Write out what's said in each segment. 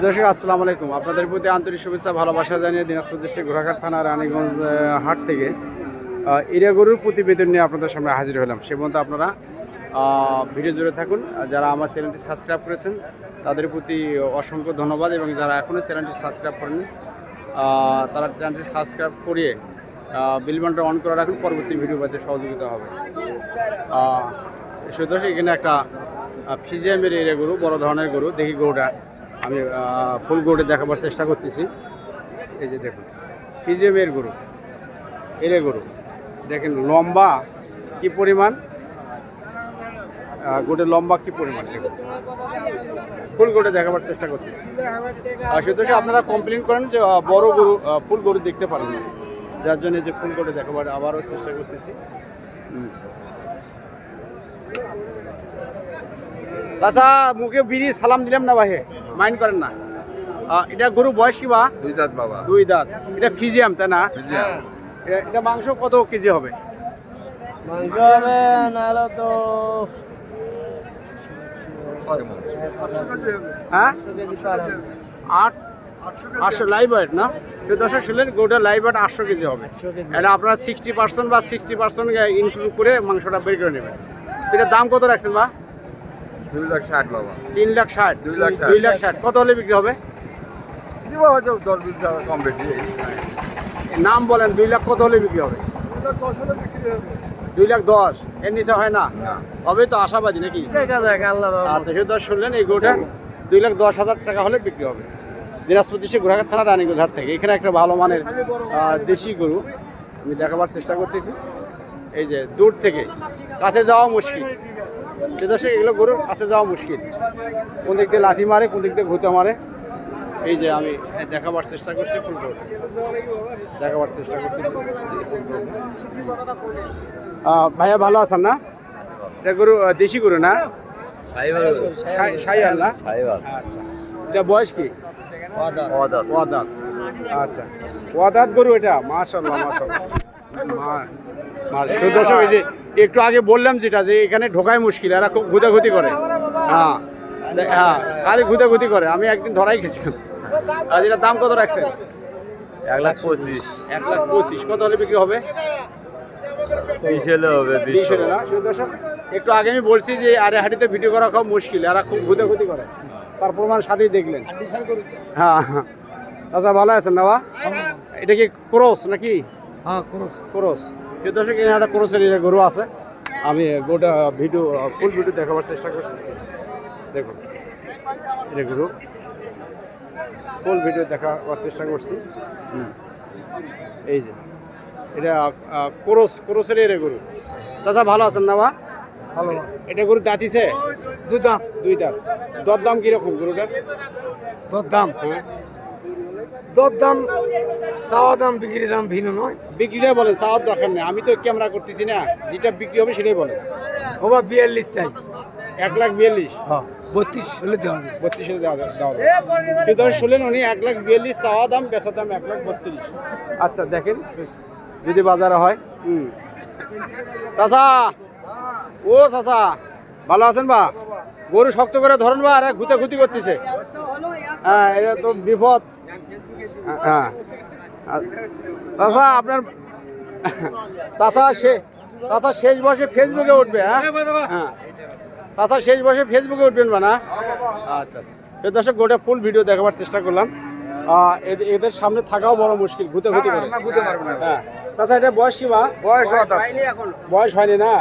দর্শক, আসসালামু আলাইকুম। আপনাদের প্রতি আন্তরিক শুভেচ্ছা, ভালোবাসা জানিয়ে দিনাজপুর ডিস্ট্রিক্ট ঘোড়াঘাট থানা রানীগঞ্জ হাট থেকে ইরা গরুর প্রতিবেদন নিয়ে আপনাদের সামনে হাজির হলাম। সে পর্যন্ত আপনারা ভিডিও জুড়ে থাকুন। যারা আমার চ্যানেলটি সাবস্ক্রাইব করেছেন, তাদের প্রতি অসংখ্য ধন্যবাদ এবং যারা এখনও চ্যানেলটি সাবস্ক্রাইব করেনি তারা চ্যানেলটি সাবস্ক্রাইব করিয়ে বিলবনটা অন করে রাখুন। পরবর্তী ভিডিও পাতে সহযোগিতা হবে। সুদর্শ এখানে একটা ফিজিয়ামের এরিয়া গরু, বড় ধরনের গরু, দেখি গরুটা আমি ফুল গরুটা দেখাবার চেষ্টা করতেছি। এই যে দেখুন ফিজিয়ামের গরু, এরে গরু। দেখেন, লম্বা কি পরিমাণ? গোটে লম্বা কি পরিমাণ? ফুল গরুটা দেখাবার চেষ্টা করতেছি। সুতরাং আপনারা কমপ্লেন করেন যে বড় গরু ফুল গরু দেখতে পারেন না। যার জন্য যে ফুল গরু দেখাবার আবারও চেষ্টা করতেছি। চাচা, মুখে বিড়ি সালাম দিলাম না ভাই? মাইন্ড করেন না। এটা গরু বয়স কি বা? দুই দাঁত বাবা। দুই দাঁত। এটা ফিজিয়াম তাই না। এটা- এটা মাংস কত কেজি হবে? মাংস হবে নাহলে তো হ্যাঁ? আট আটশো লাইভ ওয়েট না? তো দর্শক শুনলেন গোটা লাইভ ওয়েট আটশো কেজি হবে। এটা আপনারা সিক্সটি পার্সেন্ট বা সিক্সটি পার্সেন্ট ইনক্লুড করে মাংসটা বের করে নেবেন। এটার দাম কত রাখছেন বা? দুই লাখ ষাট বাবা। তিন লাখ ষাট। দুই লাখ দুই লাখ ষাট। কত হলে বিক্রি হবে? দিব হয়তো দশ বিশ টাকা কম বেশি। নাম বলেন দুই লাখ কত হলে বিক্রি হবে? দুই লাখ দশ এর নিচে হয় না? হবে তো আশাবাদী নাকি? দেখা যাক আল্লাহ আচ্ছা সে দশ শুনলেন এই গরুটা দুই লাখ দশ হাজার টাকা হলে বিক্রি হবে। দিনাজপুর সে ঘোড়াঘাট থানা রানীগঞ্জ হাট থেকে। এখানে একটা ভালো মানের দেশি গরু। আমি দেখাবার চেষ্টা করতেছি। এই যে দূর থেকে। কাছে যাওয়া মুশকিল। সে দশে এগুলো গরুর কাছে যাওয়া মুশকিল। কোন দিক দিয়ে লাথি মারে কোন দিক দিয়ে ঘুতে মারে। এই যে আমি দেখাবার চেষ্টা করছি ফুল গরু দেখাবার চেষ্টা করতেছি। যে ভাইয়া ভালো আছেন না? এটা গরু দেশি গরু না? সাই- সাইয়াল না? আচ্ছা। এটা বয়স কি? ওয়াদাত। আচ্ছা। ওয়াদাত গরু এটা মাশাল্লাহ মাশাল্লাহ দর্শক এই যে একটু আগে বললাম যেটা যে এখানে ঢোকাই মুশকিল এরা খুব ঘুতাঘুতি করে। হ্যাঁ হ্যাঁ খালি ঘুতাঘুতি করে। আমি একদিন ধরাই খেয়েছিলাম। আর এটার দাম কত রাখছেন এক লাখ পঁচিশ। এক লাখ পঁচিশ। কত হলে বিক্রি হবে? বিশ হলে হবে বিশ বিশ হলে না? দর্শক একটু আগে আমি বলছি যে আরে হাটিতে ভিডিও করা খুব মুশকিল এরা খুব ঘুতাঘুতি করে। তার প্রমাণ সাথেই দেখলেন। হ্যাঁ হ্যাঁ। আচ্ছা ভালো আছেন না এটা কি ক্রস নাকি? হ্যাঁ করো ক্রস। যে দর্শক এখানে একটা ক্রসের গরু আছে। আমি গোটা ভিডিও ফুল ভিডিও দেখাবার চেষ্টা করছি। দেখুন এটা গরু। ফুল ভিডিও দেখাবার চেষ্টা করছি। এই যে এটা ক্রস ক্রসের এর গরু। চাচা ভালো আছেন না বা ভালো এটা গরু দাঁতিছে দু দাঁত। দুই দাঁত। দর দাম কীরকম গরুটার? দর দাম হ্যাঁ। দর দাম চাওয়া দাম বিক্রি দাম ভিন্ন নয়। বিক্রিটা বলেন চাওয়ার দরকার নেই। আমি তো ক্যামেরা করতেছি না যেটা বিক্রি হবে সেটাই বলেন। ওবা বিয়াল্লিশ চাই। এক লাখ বিয়াল্লিশ? হ্যাঁ বত্রিশ হলে দেওয়া যাবে। বত্রিশ দেওয়া দেওয়া হবে কিন্তু শুনলেন উনি এক লাখ বিয়াল্লিশ চাওয়া দাম বেচা দাম এক লাখ বত্রিশ। আচ্ছা দেখেন যদি বাজারে হয় হুম। চাচা! ও চাচা! ভালো আছেন বা? গরু শক্ত করে ধরেন বা আরে ঘুতে ঘুতি করতেছে। হ্যাঁ এটা তো বিপদ। হ্যাঁ আর- চাচা আপনার চাচা সে চাচা শেষ বসে ফেসবুকে উঠবে হ্যাঁ? হ্যাঁ। চাচা শেষ বসে ফেসবুকে উঠবেন বা না? আচ্ছা আচ্ছা। দর্শক গোটা ফুল ভিডিও দেখাবার চেষ্টা করলাম। এদের- এদের সামনে থাকাও বড় মুশকিল ঘুতে ঘুতে করে। হ্যাঁ। চাচা এটা বয়স কি বা? বয়স কত? বয়স হয়নি না?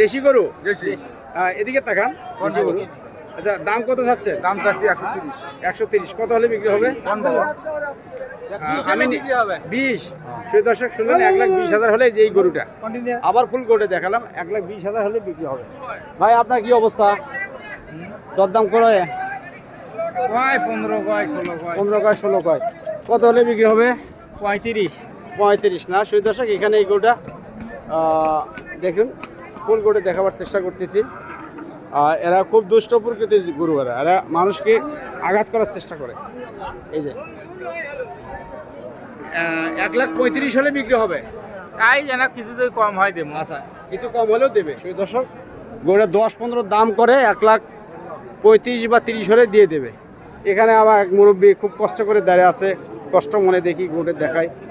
দেশি গরু? এদিকে তাকান দেশি গরু। আচ্ছা দাম কত চাচ্ছেন দাম চাচ্ছি একশো তিরিশ। একশো তিরিশ। কত হলে বিক্রি হবে? বিশ সেই দর্শক শুনলেন এক লাখ বিশ হাজার হলে যে এই গরুটা আবার ফুল গরুটা দেখালাম এক লাখ বিশ হাজার হলে বিক্রি হবে। ভাই আপনার কি অবস্থা? দরদাম করে পনেরো কয় ষোলো কয়। পনেরো কয় ষোলো কয়। কত হলে বিক্রি হবে? পঁয়ত্রিশ। পঁয়ত্রিশ না? সেই দর্শক এখানে এই গরুটা দেখুন ফুল গরুটা দেখাবার চেষ্টা করতেছি। আর এরা খুব দুষ্ট প্রকৃতির গরু এরা। এরা মানুষকে আঘাত করার চেষ্টা করে। এই যে। এক লাখ পঁয়ত্রিশ হলে বিক্রি হবে। তাই যেন কিছু যদি কম হয় দেবো। আচ্ছা কিছু কম হলেও দেবে। সেই দর্শক গরুটা দশ পনেরো দাম করে এক লাখ পঁয়ত্রিশ বা তিরিশ হলে দিয়ে দেবে। এখানে আমার এক মুরব্বী খুব কষ্ট করে দাঁড়িয়ে আছে। কষ্ট মনে দেখি গরুটা দেখাই হ্যাঁ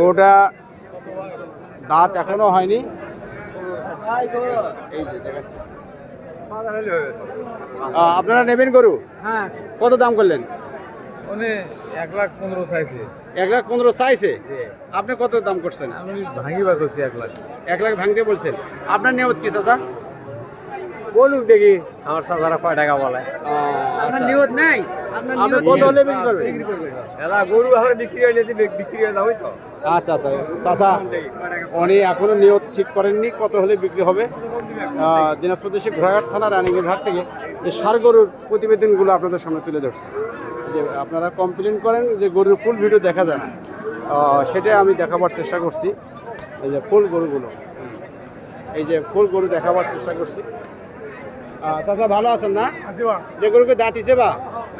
গরুটা দাঁত এখনও হয়নি। এই যে দেখাচ্ছি। আপনারা নেবেন গরু? হ্যাঁ। কত দাম করলেন? উনি এক লাখ পনেরো চাইছে। এক লাখ পনেরো চাইছে? আপনি কত দাম করছেন? আমি ভাঙিবা করছি এক লাখ। এক লাখ ভাঙতে বলছেন। আপনার নিয়ত কি চাচা? বলুক দেখি আমার চাচারা কয় টাকা বলে। আপনার নিয়ত নাই? আপনি কত হলে বিক্রি করবেন? এলা গরু এখন বিক্রি হয়ে গেছে বিক্রি হয়ে যাবে তো। আচ্ছা আচ্ছা। চাচা উনি এখনও নিয়ত ঠিক করেননি কত হলে বিক্রি হবে? দিনাজপুর দেশে ঘোড়াঘাট থানা রানীগঞ্জ হাট থেকে যে সার গরুর প্রতিবেদনগুলো আপনাদের সামনে তুলে ধরছি। যে আপনারা কমপ্লেন করেন যে গরুর ফুল ভিডিও দেখা যায় না। সেটা আমি দেখাবার চেষ্টা করছি। এই যে ফুল গরুগুলো। এই যে ফুল গরু দেখাবার চেষ্টা করছি। চাচা ভালো আছেন না? যে গরুকে দাঁত হিসেবে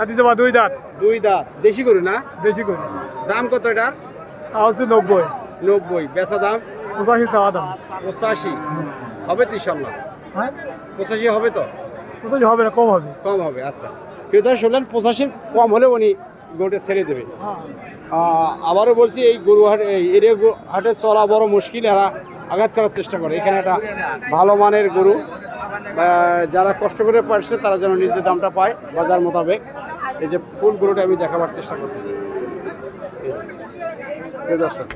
বা হাতি যাবা দুই দাঁত। দুই দাঁত। দেশি গরু না? দেশি গরু। দাম কত এটার? সাহসে নব্বই। নব্বই। বেচা দাম? পঁচাশি চাওয়া দাম। পঁচাশি। হবে তো ইনশাল্লাহ। হ্যাঁ? পঁচাশি হবে তো? পঁচাশি হবে না কম হবে। কম হবে আচ্ছা। কেউ তার শুনলেন পঁচাশির কম হলে উনি গরুটা ছেড়ে দেবে। আবারও বলছি এই গরু হাট এই এরিয়া গরু হাটে চলা বড় মুশকিল এরা আঘাত করার চেষ্টা করে। এখানে একটা ভালো মানের গরু। যারা কষ্ট করে পারছে তারা যেন নিজের দামটা পায় বাজার মোতাবেক। এই যে ফুল গরুটা আমি দেখাবার চেষ্টা করতেছি। দর্শক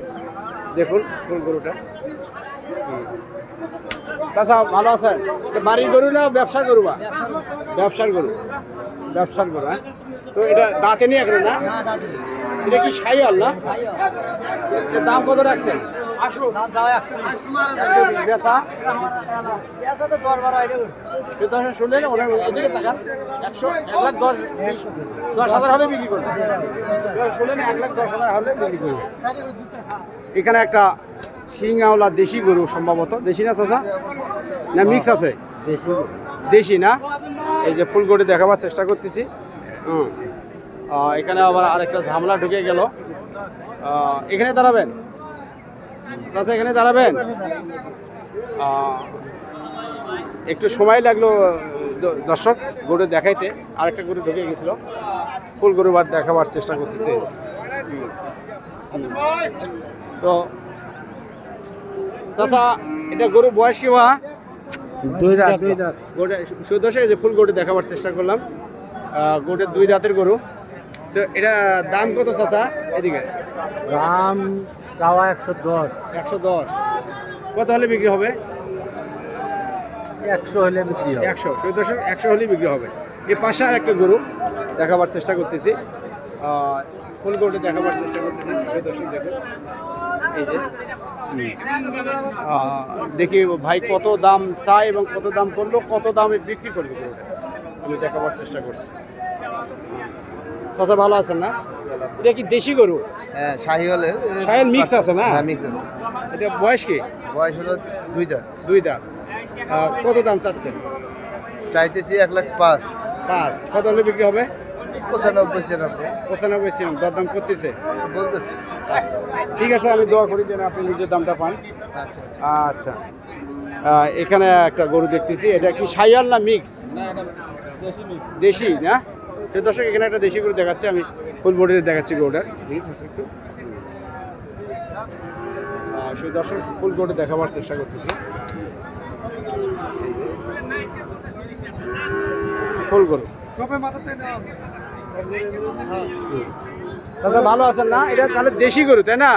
দেখুন ফুল গরুটা। চাচা ভালো আছেন? বাড়ির গরু না ব্যবসার গরু বা? ব্যবসার গরু। ব্যবসার গরু হ্যাঁ? তো এটা দাঁতে নিয়ে এখন না? এটা কি সাইয়াল না? দাম কত রাখছেন? শুনলেন ওনার টাকা একশো এক লাখ দশ বিশ দশ হাজার হলে বিক্রি করবে। শুনলেন এক লাখ দশ হাজার হলে বিক্রি করবে। এখানে একটা শিংআওলা দেশি গরু সম্ভবত। দেশি না চাচা? না মিক্স আছে? দেশি না? এই যে ফুলগড়ি দেখাবার চেষ্টা করতেছি। হুম। এখানে আবার আরেকটা ঝামলা ঢুকে গেল। এখানে দাঁড়াবেন? চাচা এখানে দাঁড়াবেন? একটু সময় লাগল দ- দর্শক গরু দেখাইতে। আরেকটা গরু ঢুকে গেছিল। ফুল গরু বার দেখাবার চেষ্টা করতেছে। তো চাচা এটা গরু বয়স কি বা দুই দাঁত। দুই দাঁত। গোটা সুদর্শক যে ফুল গরু দেখাবার চেষ্টা করলাম। গোটের দুই দাঁতের গরু। তো এটা দাম কত চাচা? এদিকে। দাম চাওয়া একশো দশ। একশো দশ। কত হলে বিক্রি হবে? একশো হলে বিক্রি হবে। একশো সুদর্শক একশো হলেই বিক্রি হবে। এই পাশে আর একটা গরু দেখাবার চেষ্টা করতেছি। ফুল গরুটা দেখাবার চেষ্টা করতেছি? সুদর্শক দেখুন। এই যে। হুম। দেখি ভাই কত দাম চায় এবং কত দাম করল কত দামে বিক্রি করবে গরুটা? আমি দেখাবার চেষ্টা করছি। চাচা ভালো আছেন না? এটা কি দেশি গরু? হ্যাঁ শাহিওয়ালের। সাহেল মিক্স আছে না? হ্যাঁ মিক্স আছে। এটা বয়স কি? বয়স হলো দুই দাঁত। দুই দাঁত। কত দাম চাচ্ছেন? চাইতেছি এক লাখ পাঁচ। পাঁচ। কত হলে বিক্রি হবে? পঁচানব্বই ছিয়ানব্বই। পঁচানব্বই সিম দরদাম করতেছে? বলতেছি। ঠিক আছে আমি দোয়া করি যেন আপনি নিজের দামটা পান। আচ্ছা আচ্ছা। এখানে একটা গরু দেখতেছি। এটা কি সাইয়াল না মিক্স দেশি না? সে দর্শক এখানে একটা দেশি গরু দেখাচ্ছে আমি ফুল বডিতে দেখাচ্ছি গরুটার। মিক্স আছে একটু। সেই দর্শক ফুল বডি দেখাবার চেষ্টা করতেছি। ফুল গরু আচ্ছা ভালো আছেন না? এটা তাহলে দেশি গরু তাই না?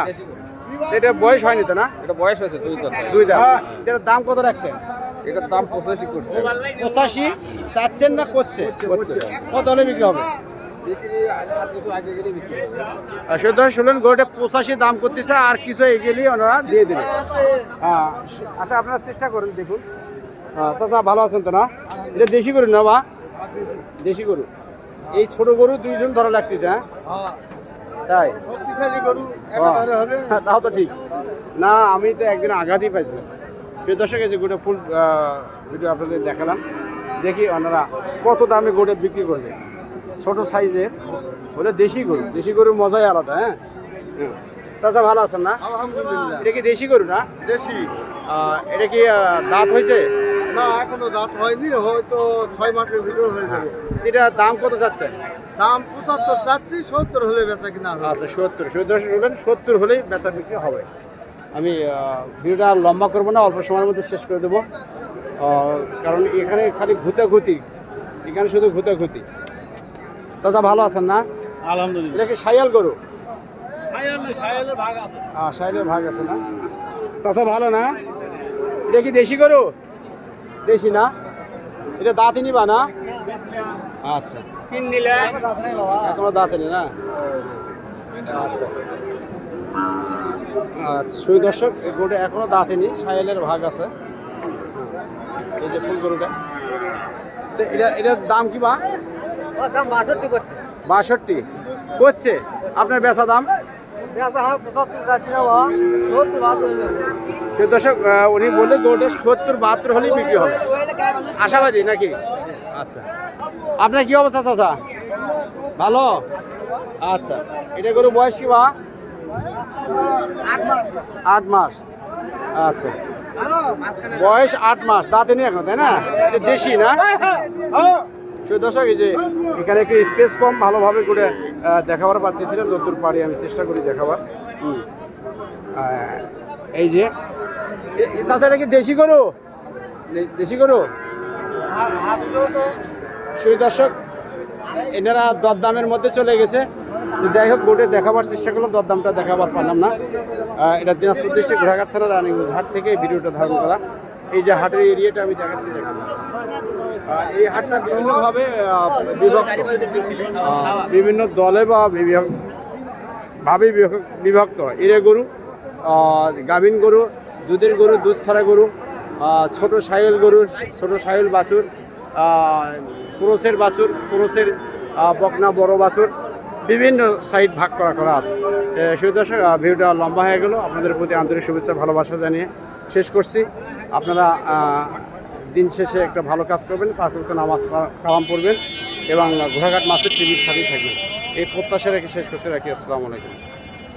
এটা বয়স হয়নি তো না? এটা বয়স হয়েছে দুই দাঁত। দুই দাম এটার দাম কত রাখছেন এটার দাম পঁচাশি করছে। পঁচাশি? চাচ্ছেন না করছে? কত হলে বিক্রি হবে? আর সেটা শুনলেন গরুটা পঁচাশি দাম করতেছে আর কিছু এগেলেই ওনারা দিয়ে দেবে। হ্যাঁ আচ্ছা আপনারা চেষ্টা করুন দেখুন। হ্যাঁ চাচা ভালো আছেন তো না? এটা দেশি গরু না বা? দেশি। গরু। এই ছোট গরু দুইজন ধরা লাগতেছে হ্যাঁ? তাই? হ্যাঁ, তাও তো ঠিক। না আমি তো একদিন আঘাতই পাইছিলাম। প্রিয় দর্শক এই যে গোটা ফুল ভিডিও আপনাদের দেখালাম। দেখি ওনারা কত দামে গোটা বিক্রি করবে। ছোট সাইজের ওটা দেশি গরু। দেশি গরুর মজাই আলাদা হ্যাঁ। চাচা ভালো আছেন না? আলহামদুলিল্লাহ। এটা কি দেশি গরু না? দেশি। এটা কি দাঁত হয়েছে? না এখনও দাঁত হয়নি হয়তো ছয় মাসের ভিতরে হয়ে যাবে। এটা দাম কত যাচ্ছে? দাম পঁচাত্তর চাচ্ছি সত্তর হলে বেচা কিনা আচ্ছা সত্তর। সত্তর বলবেন সত্তর হলেই বেচা বিক্রি হবে। আমি ভিডিওটা লম্বা করব না অল্প সময়ের মধ্যে শেষ করে দেবো। কারণ এখানে খালি ঘুতাঘুতি। এখানে শুধু ঘুতাঘুতি। চাচা ভালো আছেন না? আলহামদুলিল্লাহ। এটা কি সাইয়াল গরু? সাহেলের ভাগ আছে। সাইয়ালের ভাগ আছে না? চাচা ভালো না? এটা কি দেশি গরু? দেশি না? এটা দাঁতই নিবা না? আচ্ছা। এখনও দাঁতেনি না? আচ্ছা। আচ্ছা সুই দর্শক এই গরুটা এখনও দাঁতেনি ভাগ আছে। এই যে ফুল গরুটা তো এটা এটার দাম কি বা? দাম বাষট্টি করছে। বাষট্টি। করছে? আপনার বেচা দাম? সে দর্শক উনি বললে গরুটা সত্তর বাহাত্তর হলেই বিক্রি হবে। আশাবাদী নাকি? আচ্ছা। আপনার কি অবস্থা চাচা? ভালো? আচ্ছা। এটা গরু বয়স কি বা? আট মাস। আচ্ছা। বয়স আট মাস দাঁতে নেই এখন তাই না? এটা দেশি না? দর্শক এই যে এখানে একটু স্পেস কম ভালোভাবে করে দেখাবার পারতেছি না যতদূর পারি আমি চেষ্টা করি দেখাবার। এই যে এটা কি দেশি গরু? দেশি গরু? সেই দর্শক এনারা দরদামের মধ্যে চলে গেছে। তো যাই হোক গোটে দেখাবার চেষ্টা করলাম, দরদামটা দেখাবার পারলাম না। এটা দিনাজপুর দেশে ঘোড়াঘাট থানা রানীগঞ্জ হাট থেকে ভিডিওটা ধারণ করা। এই যে হাটের এরিয়াটা আমি দেখাচ্ছি এই হাটটা বিভিন্নভাবে বিভিন্ন দলে বা ভাবে বিভক- বিভক্ত। এরে গরু গাভিন গরু, দুধের গরু, দুধ ছাড়া গরু ছোট সাইল গরু, ছোট সাইল বাছুর ক্রোসের বাছুর ক্রোসের বকনা বড় বাছুর বিভিন্ন সাইট ভাগ করা করা আছে। শুধু দর্শক ভিউটা লম্বা হয়ে গেল। আপনাদের প্রতি আন্তরিক শুভেচ্ছা, ভালোবাসা জানিয়ে শেষ করছি। আপনারা দিন শেষে একটা ভালো কাজ করবেন, পাঁচ মতো নামাজ কালাম পড়বেন এবং ঘোড়াঘাট মাসের টিভির সাথেই থাকবেন। এই প্রত্যাশা রেখে শেষ করছি। রাখি, আসসালামু আলাইকুম।